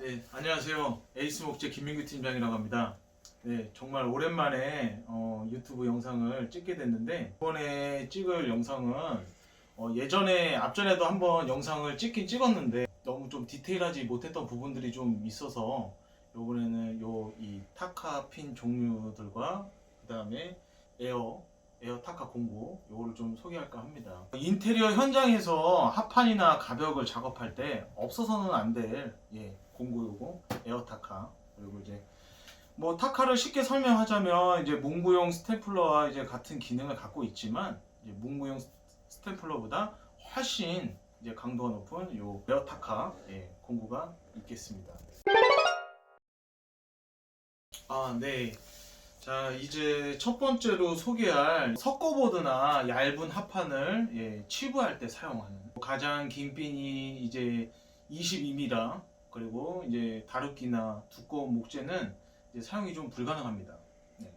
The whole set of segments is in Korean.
네, 안녕하세요. 에이스 목재 김민규 팀장이라고 합니다. 네, 정말 오랜만에 어, 유튜브 영상을 찍게 됐는데 이번에 찍을 영상은 어, 예전에 앞전에도 한번 영상을 찍긴 찍었는데 너무 좀 디테일하지 못했던 부분들이 좀 있어서 이번에는 요 이 타카 핀 종류들과 그 다음에 에어 에어 타카 공구 요거를 좀 소개할까 합니다. 인테리어 현장에서 합판이나 가벽을 작업할 때 없어서는 안될 예, 공구 요거 에어 타카 그리고 이제 뭐 타카를 쉽게 설명하자면 이제 문구용 스테플러와 이제 같은 기능을 갖고 있지만 이제 문구용 스- 스테플러보다 훨씬 이제 강도가 높은 요 에어 타카 예, 공구가 있겠습니다. 아, 네. 자, 이제 첫 번째로 소개할 석고보드나 얇은 합판을 예, 치부할 때 사용하는 가장 긴 핀이 이제 22mm 그리고 이제 다루기나 두꺼운 목재는 이제 사용이 좀 불가능합니다. 네.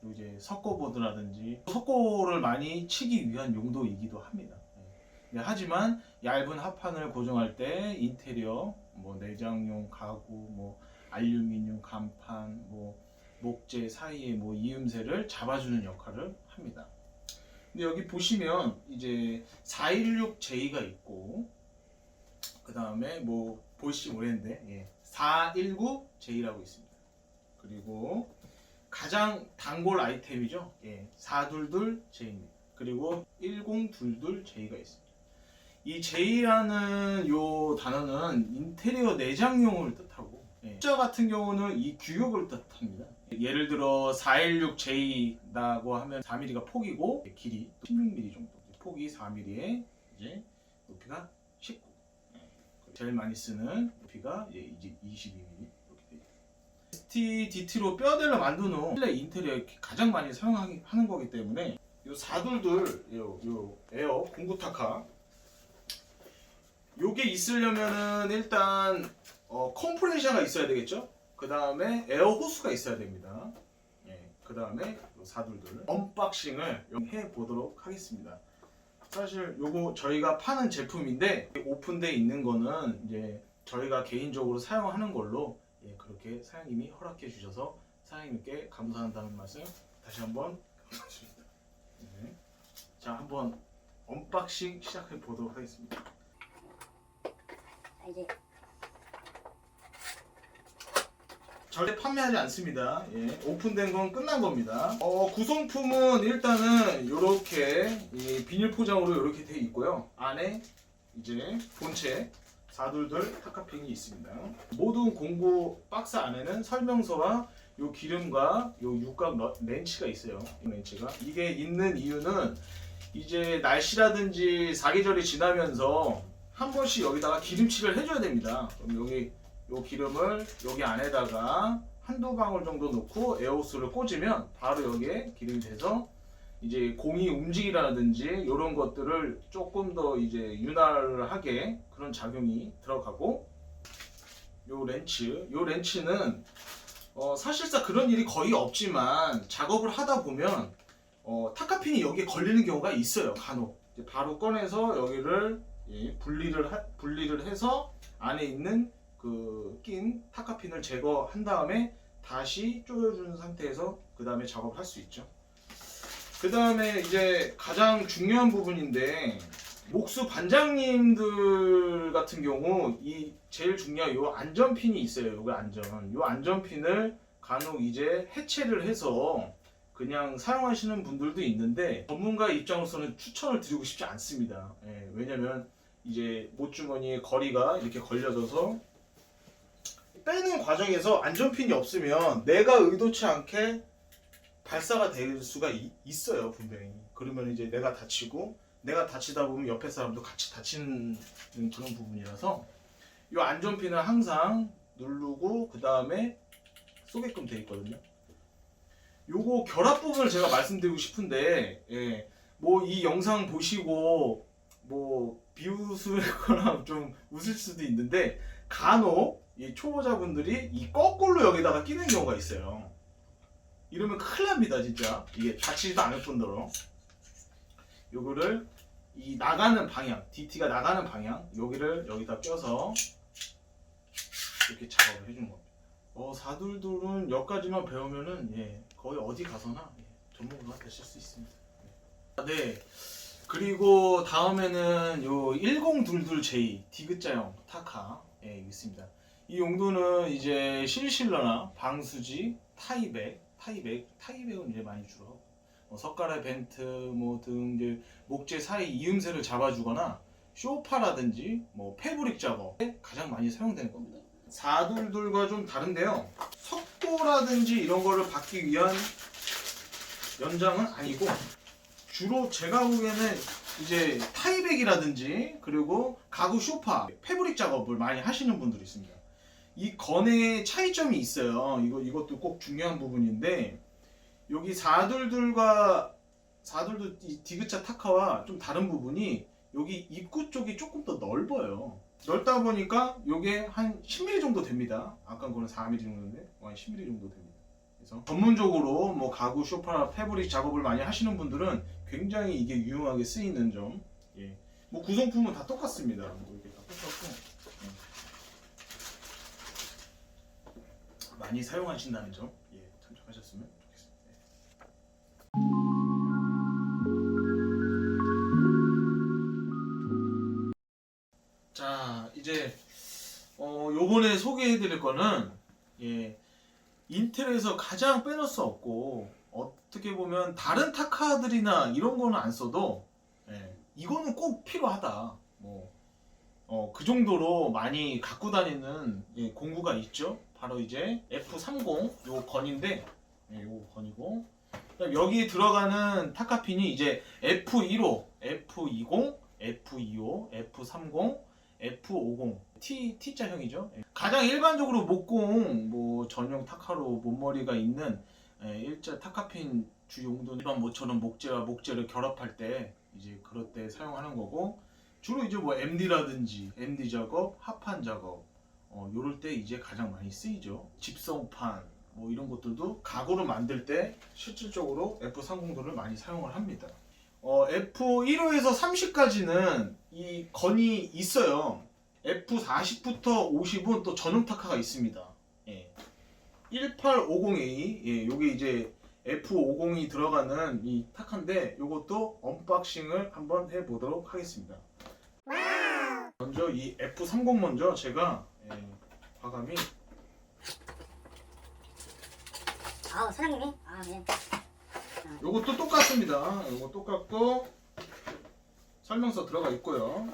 그리고 이제 석고보드라든지 석고를 많이 치기 위한 용도이기도 합니다. 네. 네, 하지만 얇은 합판을 고정할 때 인테리어, 뭐 내장용 가구, 뭐 알루미늄 간판, 뭐 목재 사이에 뭐 이음새를 잡아주는 역할을 합니다. 근데 여기 보시면 이제 416J가 있고 그 다음에 뭐 보시지 모르겠는데 예, 419J라고 있습니다. 그리고 가장 단골 아이템이죠. 예, 422J입니다. 그리고 1022J가 있습니다. 이 J라는 요 단어는 인테리어 내장용을 뜻하고 예, 숫자 같은 경우는 이 규격을 뜻합니다. 예를 들어 416J라고 하면 4mm가 폭이고 길이 16mm 정도. 폭이 4mm에 이제 높이가 19. 예, 제일 많이 쓰는 높이가 예, 이제 22mm 이렇게 돼 있고. STDT로 뼈대를 만든 후 실내 인테리어에 가장 많이 사용하는 거기 때문에 요 사둘둘 요, 요 에어 공구타카 요게 있으려면은 일단 어, 컴프레셔가 있어야 되겠죠? 그 다음에 에어 호스가 있어야 됩니다. 예, 그 다음에 사둘둘 언박싱을 해 보도록 하겠습니다. 사실 요거 저희가 파는 제품인데 오픈돼 있는 거는 이제 저희가 개인적으로 사용하는 걸로 예, 그렇게 사장님이 허락해 주셔서 사장님께 감사한다는 말씀 다시 한번 감사드립니다. 네. 자 한번 언박싱 시작해 보도록 하겠습니다. 자, 이제 절대 판매하지 않습니다. 예, 오픈된 건 끝난 겁니다. 어, 구성품은 일단은 이렇게 비닐 포장으로 이렇게 돼 있고요. 안에 이제 본체 4둘둘 타카핑이 있습니다. 모든 공구 박스 안에는 설명서와 요 기름과 요 육각 러- 렌치가 있어요. 이 렌치가 이게 있는 이유는 이제 날씨라든지 사계절이 지나면서 한 번씩 여기다가 기름칠을 해줘야 됩니다. 그럼 여기 요 기름을 여기 안에다가 한두 방울 정도 넣고 에어호스를 꽂으면 바로 여기에 기름이 돼서 이제 공이 움직이라든지 이런 것들을 조금 더 이제 윤활하게 그런 작용이 들어가고 요 렌치 요 렌치는 어, 사실상 그런 일이 거의 없지만 작업을 하다 보면 어, 타카핀이 여기에 걸리는 경우가 있어요 간혹. 바로 꺼내서 여기를 예, 분리를 하- 분리를 해서 안에 있는 그 낀 타카핀을 제거한 다음에 다시 조여주는 상태에서 그 다음에 작업을 할 수 있죠. 그 다음에 이제 가장 중요한 부분인데 목수 반장님들 같은 경우 이 제일 중요한 요 안전핀이 있어요. 요거 안전. 요 안전핀을 간혹 이제 해체를 해서 그냥 사용하시는 분들도 있는데 전문가 입장으로서는 추천을 드리고 싶지 않습니다. 예, 왜냐면 이제 못주머니에 거리가 이렇게 걸려져서 빼는 과정에서 안전핀이 없으면 내가 의도치 않게 발사가 될 수가 이- 있어요 분명히. 그러면 이제 내가 다치고 내가 다치다 보면 옆에 사람도 같이 다치는 그런 부분이라서 이 안전핀을 항상 누르고 그 다음에 쏘게끔 돼 있거든요. 요거 결합 부분을 제가 말씀드리고 싶은데 예, 뭐 이 영상 보시고 뭐 비웃으거나 좀 웃을 수도 있는데 간혹 이 초보자분들이 이 거꾸로 여기다가 끼는 경우가 있어요. 이러면 큰일 납니다, 진짜. 이게 다치지도 않을 뿐더러. 요거를 이 나가는 방향, DT가 나가는 방향, 여기를 여기다 껴서 이렇게 작업을 해주는 겁니다. 어, 사둘둘은 여기까지만 배우면은 예, 거의 어디 가서나 예, 전문가가 되실 수 있습니다. 네. 네. 그리고 다음에는 요 1022J 디귿자형 타카 예, 있습니다. 이 용도는 이제 실실러나 방수지, 타이백, 타이백, 타이백은 이제 많이 주로 뭐 석가래 벤트 뭐 등 이제 목재 사이 이음새를 잡아주거나 쇼파라든지 뭐 패브릭 작업에 가장 많이 사용되는 겁니다. 4둘둘과 좀 다른데요. 석고라든지 이런 거를 받기 위한 연장은 아니고 주로 제가 보기에는 이제 타이백이라든지 그리고 가구 쇼파, 패브릭 작업을 많이 하시는 분들이 있습니다. 이 건의 차이점이 있어요. 이거 이것도 꼭 중요한 부분인데 여기 4둘둘과 4둘둘 이 디귿자 타카와 좀 다른 부분이 여기 입구 쪽이 조금 더 넓어요. 넓다 보니까 이게 한 10mm 정도 됩니다. 아까 거는 4mm 정도인데 한 10mm 정도 됩니다. 그래서 전문적으로 뭐 가구 쇼파 패브릭 작업을 많이 하시는 분들은 굉장히 이게 유용하게 쓰이는 점. 예. 뭐 구성품은 다 똑같습니다. 뭐 이렇게 다 똑같고 예. 많이 사용하신다는 점 예, 참조하셨으면 좋겠습니다. 예. 자 이제 어 요번에 소개해드릴 거는 예 인텔에서 가장 빼놓을 수 없고 어떻게 보면 다른 타카들이나 이런 거는 안 써도 예, 이거는 꼭 필요하다 뭐 어, 그 정도로 많이 갖고 다니는 예, 공구가 있죠 바로 이제 F30 요 건인데 예, 요 건이고 그다음 여기에 들어가는 타카핀이 이제 F15, F20, F25, F30, F50 T T자형이죠. 예. 가장 일반적으로 목공 뭐 전용 타카로 몸머리가 있는 예, 일자 타카핀 주 용도는 일반 모처럼 목재와 목재를 결합할 때 이제 그럴 때 사용하는 거고 주로 이제 뭐 MD라든지 MD 작업, 합판 작업 어 요럴 때 이제 가장 많이 쓰이죠. 집성판 뭐 이런 것들도 가구를 만들 때 실질적으로 F30도를 많이 사용을 합니다. 어, F1호에서 30까지는 이 건이 있어요. F40부터 50은 또 전용 타카가 있습니다. 예. 1850A, 예, 요게 이제 F50이 들어가는 이 타카인데 요것도 언박싱을 한번 해보도록 하겠습니다. 먼저 이 F30 먼저 제가 예, 과감히 아 사장님이 아 예. 요것도 똑같습니다. 요거 똑같고 설명서 들어가 있고요.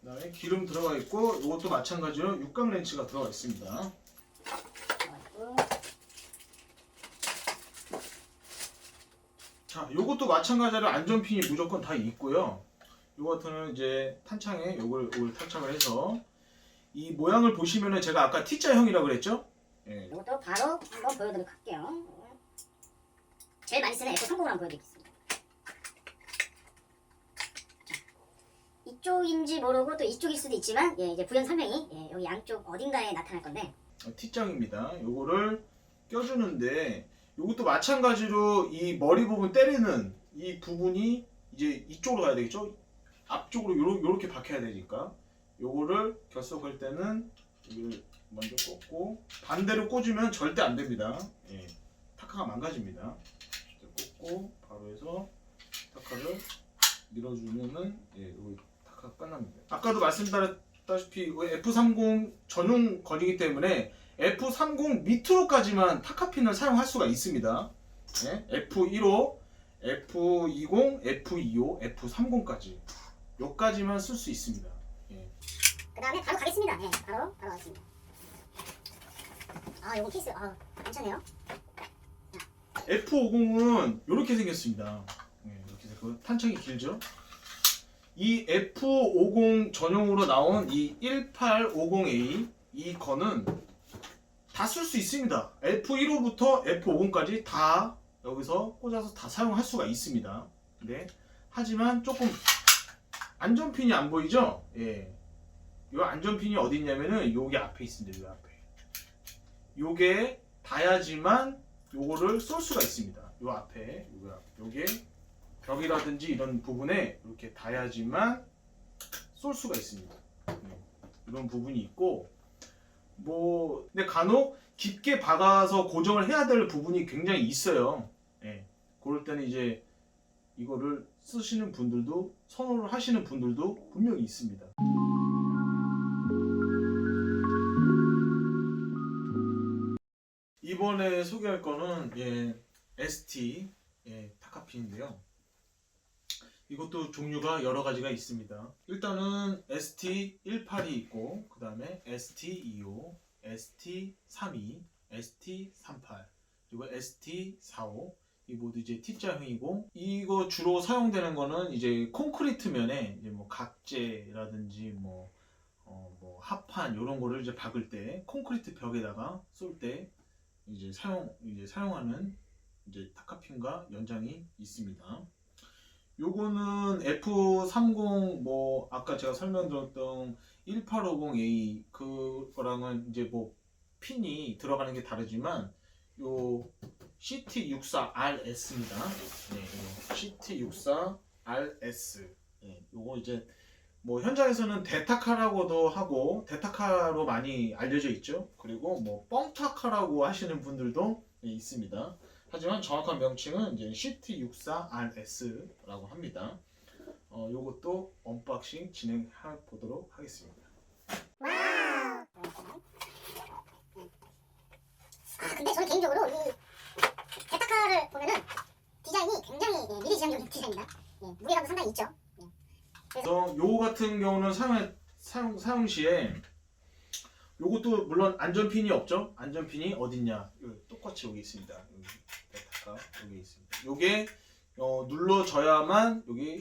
그다음에 기름 들어가 있고 요것도 마찬가지로 육각 렌치가 들어가 있습니다. 자, 요것도 마찬가지로 안전핀이 무조건 다 있고요. 요 같은 이제 탄창에 요걸, 요걸 탈착을 해서 이 모양을 보시면은 제가 아까 T자형이라고 그랬죠? 예. 이것도 바로 한번 보여드리도록 할게요. 제일 많이 쓰는 F30을 한번 보여드리겠습니다. 자, 이쪽인지 모르고 또 이쪽일 수도 있지만 예, 이제 부연 설명이 예, 여기 양쪽 어딘가에 나타날 건데 T장입니다. 요거를 껴주는데 요것도 마찬가지로 이 머리 부분 때리는 이 부분이 이제 이쪽으로 가야 되겠죠? 앞쪽으로 요렇게 박혀야 되니까 요거를 결속할 때는 여기를 먼저 꽂고 반대로 꽂으면 절대 안 됩니다. 예. 타카가 망가집니다. 꽂고 바로 해서 타카를 밀어주면은 예, 요 타카가 끝납니다. 아까도 말씀드렸다시피 F30 전용 건이기 때문에 F30 밑으로까지만 타카핀을 사용할 수가 있습니다. 네? F15, F20, F25, F30까지 여기까지만 쓸 수 있습니다. 예. 그 다음에 바로 가겠습니다. 예, 바로 바로 가겠습니다. 아 요거 케이스 아 괜찮네요. F50은 이렇게 생겼습니다. 예, 이렇게 생겼고 탄창이 길죠. 이 F50 전용으로 나온 이 1850A 이 건은 다 쓸 수 있습니다. F15부터 F50까지 다 여기서 꽂아서 다 사용할 수가 있습니다. 네. 하지만 조금 안전핀이 안 보이죠? 예. 이 안전핀이 어디 있냐면은 여기 앞에 있습니다. 여기 앞에. 요게 닿아야지만 요거를 쏠 수가 있습니다. 요 앞에 요게 앞- 요게 벽이라든지 이런 부분에 이렇게 닿아야지만 쏠 수가 있습니다. 네. 이런 부분이 있고 뭐 근데 간혹 깊게 박아서 고정을 해야 될 부분이 굉장히 있어요. 예. 그럴 때는 이제 이거를 쓰시는 분들도 선호를 하시는 분들도 분명히 있습니다. 이번에 소개할 거는 예, ST 예, 타카핀인데요. 이것도 종류가 여러 가지가 있습니다. 일단은 ST18이 있고 그 다음에 ST25, ST32, ST38 그리고 ST45 이 모두 이제 T자형이고 이거 주로 사용되는 거는 이제 콘크리트 면에 이제 뭐 각재라든지 뭐, 어, 뭐 합판 이런 거를 이제 박을 때 콘크리트 벽에다가 쏠 때 이제 사용 이제 사용하는 이제 타카핀과 연장이 있습니다. 요거는 F30 뭐 아까 제가 설명드렸던 1850A 그거랑은 이제 뭐 핀이 들어가는 게 다르지만 요 CT64RS입니다. 네, 요거 CT64RS. 네, 요거 이제 뭐 현장에서는 데타카라고도 하고 데타카로 많이 알려져 있죠. 그리고 뭐 뻥타카라고 하시는 분들도 네, 있습니다. 하지만 정확한 명칭은 이제 CT64RS라고 합니다. 어, 요것도 언박싱 진행해 보도록 하겠습니다. 아 근데 저는 개인적으로 이 데타카를 보면은 디자인이 굉장히 예, 미래지향적인 디자인입니다. 예, 무게감도 상당히 있죠. 그래서 요 같은 경우는 사용 사용 사용 시에 요것도 물론 안전핀이 없죠. 안전핀이 어딨냐? 여기 똑같이 여기 있습니다. 여기 데타카 여기 있습니다. 요게 어, 눌러져야만 여기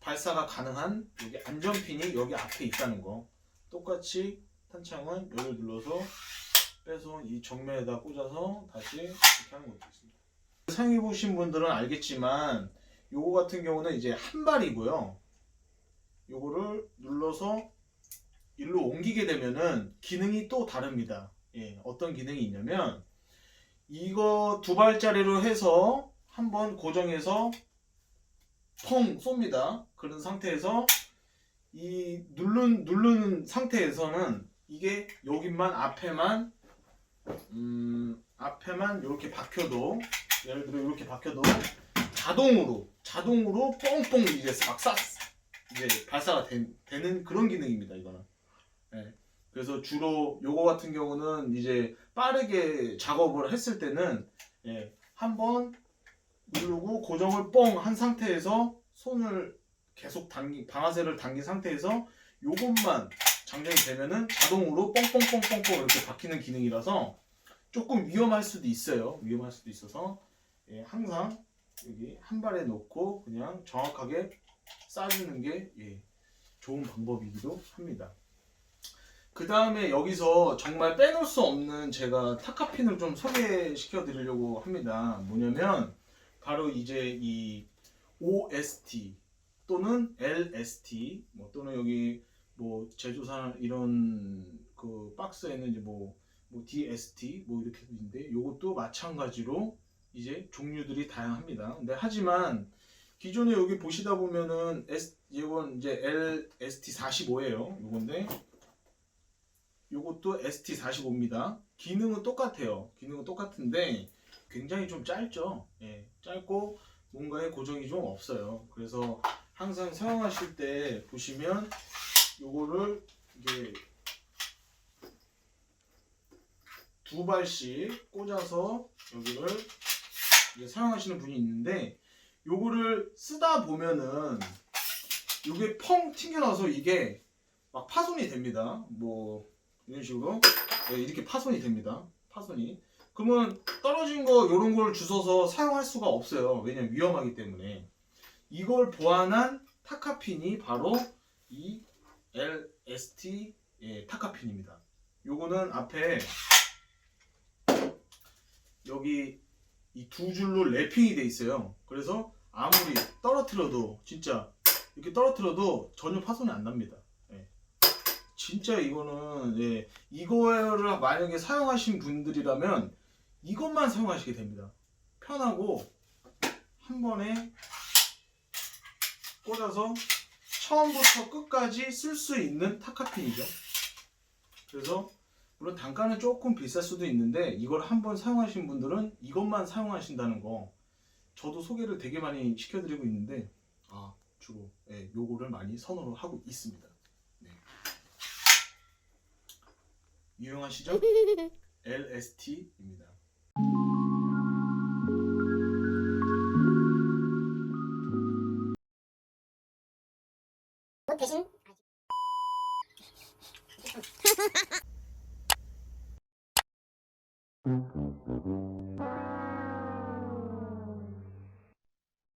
발사가 가능한 여기 안전핀이 여기 앞에 있다는 거. 똑같이 탄창은 여기를 눌러서 빼서 이 정면에다 꽂아서 다시 이렇게 하는 것도 있습니다. 사용해 보신 분들은 알겠지만 요거 같은 경우는 이제 한 발이고요. 요거를 눌러서 일로 옮기게 되면은 기능이 또 다릅니다. 예, 어떤 기능이 있냐면 이거 두 발짜리로 해서 한번 고정해서 펑 쏩니다. 그런 상태에서 이 누른 누르는 상태에서는 이게 여기만 앞에만 음, 앞에만 이렇게 박혀도 예를 들어 이렇게 박혀도 자동으로 자동으로 뻥뻥 이제 막 쐈, 이제 발사가 된- 되는 그런 기능입니다. 이거는. 예. 그래서 주로 요거 같은 경우는 이제 빠르게 작업을 했을 때는 예, 한번 누르고 고정을 뻥 한 상태에서 손을 계속 당기 방아쇠를 당긴 상태에서 요것만 장전이 되면은 자동으로 뻥뻥뻥뻥뻥 이렇게 박히는 기능이라서 조금 위험할 수도 있어요. 위험할 수도 있어서 예, 항상 여기 한 발에 놓고 그냥 정확하게 쏴주는 게 예, 좋은 방법이기도 합니다. 그 다음에 여기서 정말 빼놓을 수 없는 제가 타카핀을 좀 소개시켜 드리려고 합니다. 뭐냐면 바로 이제 이 OST 또는 LST 뭐 또는 여기 뭐 제조사 이런 그 박스에는 이제 뭐, 뭐 DST 뭐 이렇게 있는데 요것도 마찬가지로 이제 종류들이 다양합니다. 근데 하지만 기존에 여기 보시다 보면은 S 이건 이제 LST45예요. 요건데 요것도 ST45입니다. 기능은 똑같아요. 기능은 똑같은데 굉장히 좀 짧죠. 예, 짧고 뭔가에 고정이 좀 없어요. 그래서 항상 사용하실 때 보시면 요거를 이게 두 발씩 꽂아서 여기를 사용하시는 분이 있는데 요거를 쓰다 보면은 요게 펑 튕겨나서 이게 막 파손이 됩니다. 뭐 이런 식으로 네, 이렇게 파손이 됩니다. 파손이 그러면 떨어진 거 이런 걸 주워서 사용할 수가 없어요. 왜냐면 위험하기 때문에 이걸 보완한 타카핀이 바로 이 LST 예, 타카핀입니다. 요거는 앞에 여기 이 두 줄로 랩핑이 돼 있어요. 그래서 아무리 떨어뜨려도 진짜 이렇게 떨어뜨려도 전혀 파손이 안 납니다. 예. 진짜 이거는 예, 이거를 만약에 사용하신 분들이라면 이것만 사용하시게 됩니다. 편하고 한 번에 꽂아서 처음부터 끝까지 쓸 수 있는 타카핀이죠. 그래서 물론 단가는 조금 비쌀 수도 있는데 이걸 한번 사용하신 분들은 이것만 사용하신다는 거 저도 소개를 되게 많이 시켜드리고 있는데 아 주로 예, 요거를 많이 선호를 하고 있습니다. 네. 유용하시죠? LST입니다.